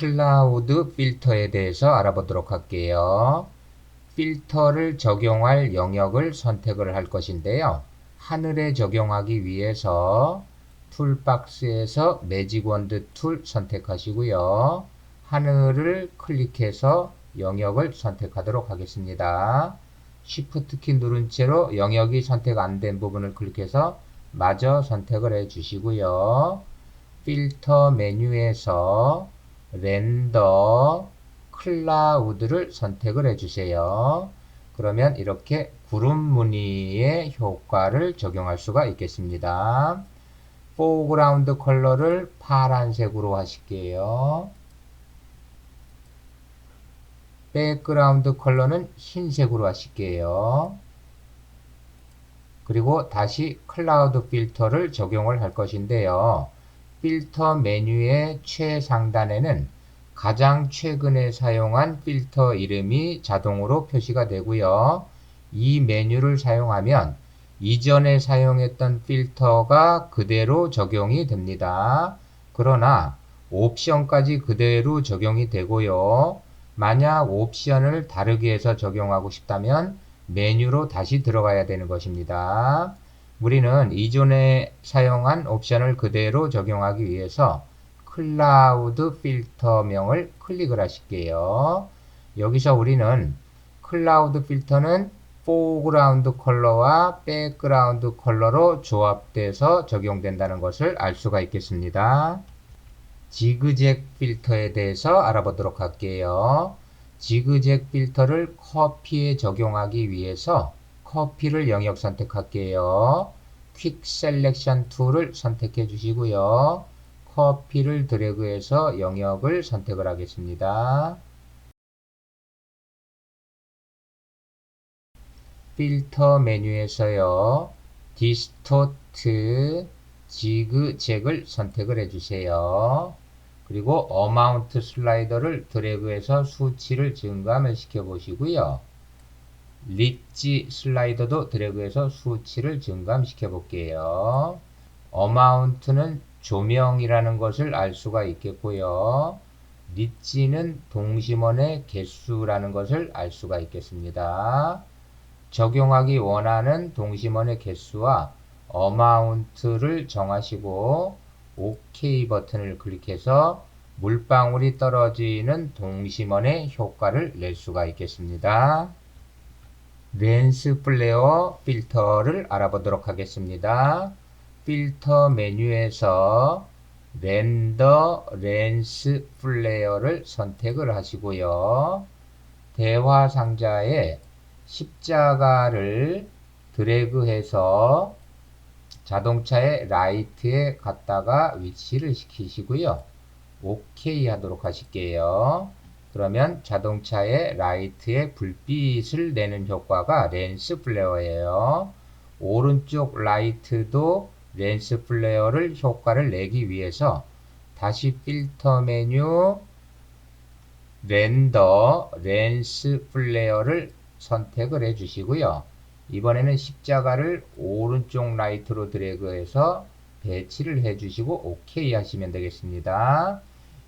클라우드 필터에 대해서 알아보도록 할게요. 필터를 적용할 영역을 선택을 할 것인데요. 하늘에 적용하기 위해서 툴박스에서 매직 원드 툴 선택하시고요. 하늘을 클릭해서 영역을 선택하도록 하겠습니다. Shift 키 누른 채로 영역이 선택 안 된 부분을 클릭해서 마저 선택을 해 주시고요. 필터 메뉴에서 렌더 클라우드를 선택을 해 주세요. 그러면 이렇게 구름 무늬의 효과를 적용할 수가 있겠습니다. 포그라운드 컬러를 파란색으로 하실게요. 백그라운드 컬러는 흰색으로 하실게요. 그리고 다시 클라우드 필터를 적용을 할 것인데요. 필터 메뉴의 최상단에는 가장 최근에 사용한 필터 이름이 자동으로 표시가 되고요. 이 메뉴를 사용하면 이전에 사용했던 필터가 그대로 적용이 됩니다. 그러나 옵션까지 그대로 적용이 되고요. 만약 옵션을 다르게 해서 적용하고 싶다면 메뉴로 다시 들어가야 되는 것입니다. 우리는 이전에 사용한 옵션을 그대로 적용하기 위해서 클라우드 필터명을 클릭을 하실게요. 여기서 우리는 클라우드 필터는 포그라운드 컬러와 백그라운드 컬러로 조합돼서 적용된다는 것을 알 수가 있겠습니다. 지그잭 필터에 대해서 알아보도록 할게요. 지그잭 필터를 커피에 적용하기 위해서 커피를 영역 선택할게요. 퀵 셀렉션 툴을 선택해 주시고요. 커피를 드래그해서 영역을 선택을 하겠습니다. 필터 메뉴에서요. 디스토트 지그잭을 선택을 해주세요. 그리고 어마운트 슬라이더를 드래그해서 수치를 증감을 시켜 보시고요. 리치 슬라이더도 드래그해서 수치를 증감시켜 볼게요. 어마운트는 조명이라는 것을 알 수가 있겠고요. 리치는 동심원의 개수라는 것을 알 수가 있겠습니다. 적용하기 원하는 동심원의 개수와 어마운트를 정하시고 OK 버튼을 클릭해서 물방울이 떨어지는 동심원의 효과를 낼 수가 있겠습니다. 렌스 플레어 필터를 알아보도록 하겠습니다. 필터 메뉴에서 렌더 렌스 플레어를 선택을 하시고요. 대화 상자에 십자가를 드래그해서 자동차의 라이트에 갖다가 위치를 시키시고요. OK 하도록 하실게요. 그러면 자동차의 라이트에 불빛을 내는 효과가 렌스 플레어예요. 오른쪽 라이트도 렌스 플레어를 효과를 내기 위해서 다시 필터 메뉴 렌더 렌스 플레어를 선택을 해 주시고요. 이번에는 십자가를 오른쪽 라이트로 드래그해서 배치를 해 주시고 OK 하시면 되겠습니다.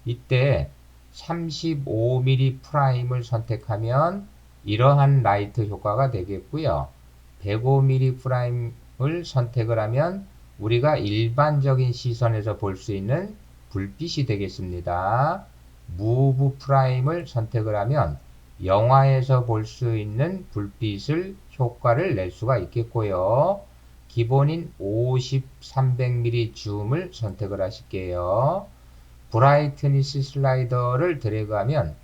이때 35mm 프라임을 선택하면 이러한 라이트 효과가 되겠고요. 105mm 프라임을 선택을 하면 우리가 일반적인 시선에서 볼 수 있는 불빛이 되겠습니다. 무브 프라임을 선택을 하면 영화에서 볼 수 있는 불빛을 효과를 낼 수가 있겠고요. 기본인 50, 300mm 줌을 선택을 하실게요. 브라이트니스 슬라이더를 드래그하면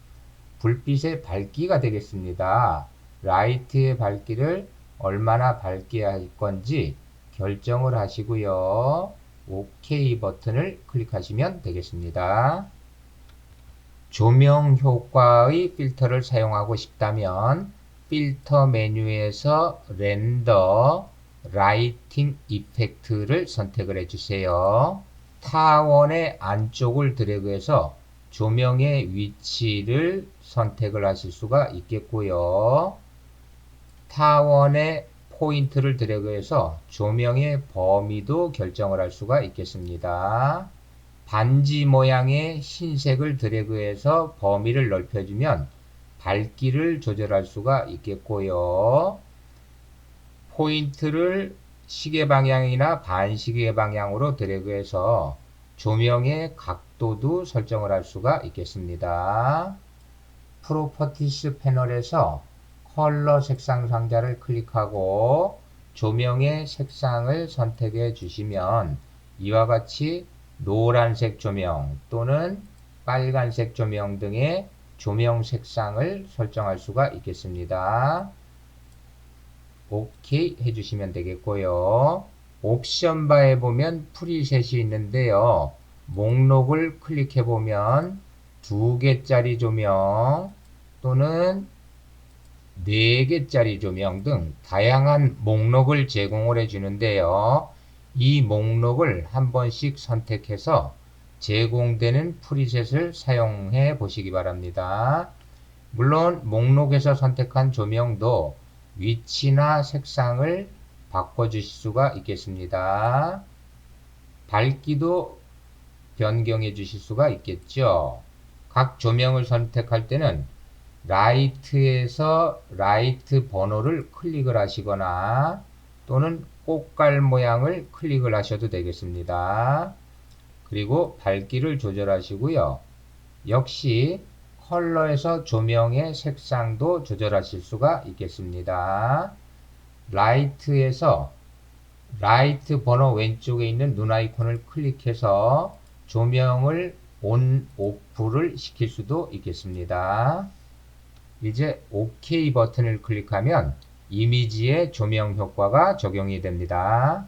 불빛의 밝기가 되겠습니다. 라이트의 밝기를 얼마나 밝게 할 건지 결정을 하시고요. OK 버튼을 클릭하시면 되겠습니다. 조명 효과의 필터를 사용하고 싶다면 필터 메뉴에서 렌더 라이팅 이펙트를 선택을 해주세요. 타원의 안쪽을 드래그해서 조명의 위치를 선택을 하실 수가 있겠고요. 타원의 포인트를 드래그해서 조명의 범위도 결정을 할 수가 있겠습니다. 반지 모양의 흰색을 드래그해서 범위를 넓혀주면 밝기를 조절할 수가 있겠고요. 포인트를 시계 방향이나 반시계 방향으로 드래그해서 조명의 각도도 설정을 할 수가 있겠습니다. 프로퍼티스 패널에서 컬러 색상 상자를 클릭하고 조명의 색상을 선택해 주시면 이와 같이 노란색 조명 또는 빨간색 조명 등의 조명 색상을 설정할 수가 있겠습니다. 오케이 해주시면 되겠고요. 옵션 바에 보면 프리셋이 있는데요. 목록을 클릭해 보면 두 개짜리 조명 또는 네 개짜리 조명 등 다양한 목록을 제공을 해 주는데요. 이 목록을 한 번씩 선택해서 제공되는 프리셋을 사용해 보시기 바랍니다. 물론 목록에서 선택한 조명도 위치나 색상을 바꿔주실 수가 있겠습니다. 밝기도 변경해 주실 수가 있겠죠. 각 조명을 선택할 때는 라이트에서 라이트 번호를 클릭을 하시거나 또는 꽃갈 모양을 클릭을 하셔도 되겠습니다. 그리고 밝기를 조절하시고요. 역시 컬러에서 조명의 색상도 조절하실 수가 있겠습니다. 라이트에서 라이트 번호 왼쪽에 있는 눈 아이콘을 클릭해서 조명을 온, 오프를 시킬 수도 있겠습니다. 이제 OK 버튼을 클릭하면 이미지의 조명 효과가 적용이 됩니다.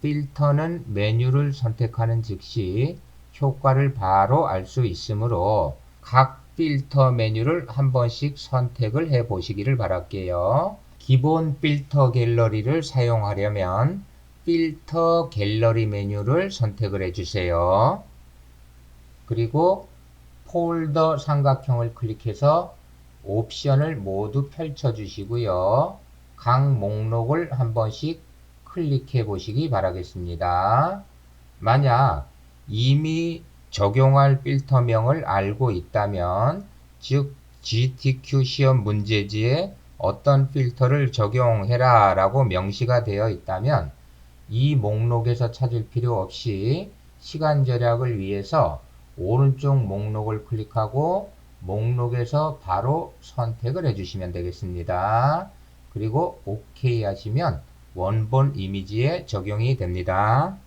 필터는 메뉴를 선택하는 즉시 효과를 바로 알 수 있으므로 각 필터 메뉴를 한 번씩 선택을 해 보시기를 바랄게요. 기본 필터 갤러리를 사용하려면 필터 갤러리 메뉴를 선택을 해 주세요. 그리고 폴더 삼각형을 클릭해서 옵션을 모두 펼쳐 주시고요. 각 목록을 한 번씩 클릭해 보시기 바라겠습니다. 만약 이미 적용할 필터명을 알고 있다면 즉 GTQ 시험 문제지에 어떤 필터를 적용해라 라고 명시가 되어 있다면 이 목록에서 찾을 필요 없이 시간 절약을 위해서 오른쪽 목록을 클릭하고 목록에서 바로 선택을 해주시면 되겠습니다. 그리고 OK 하시면 원본 이미지에 적용이 됩니다.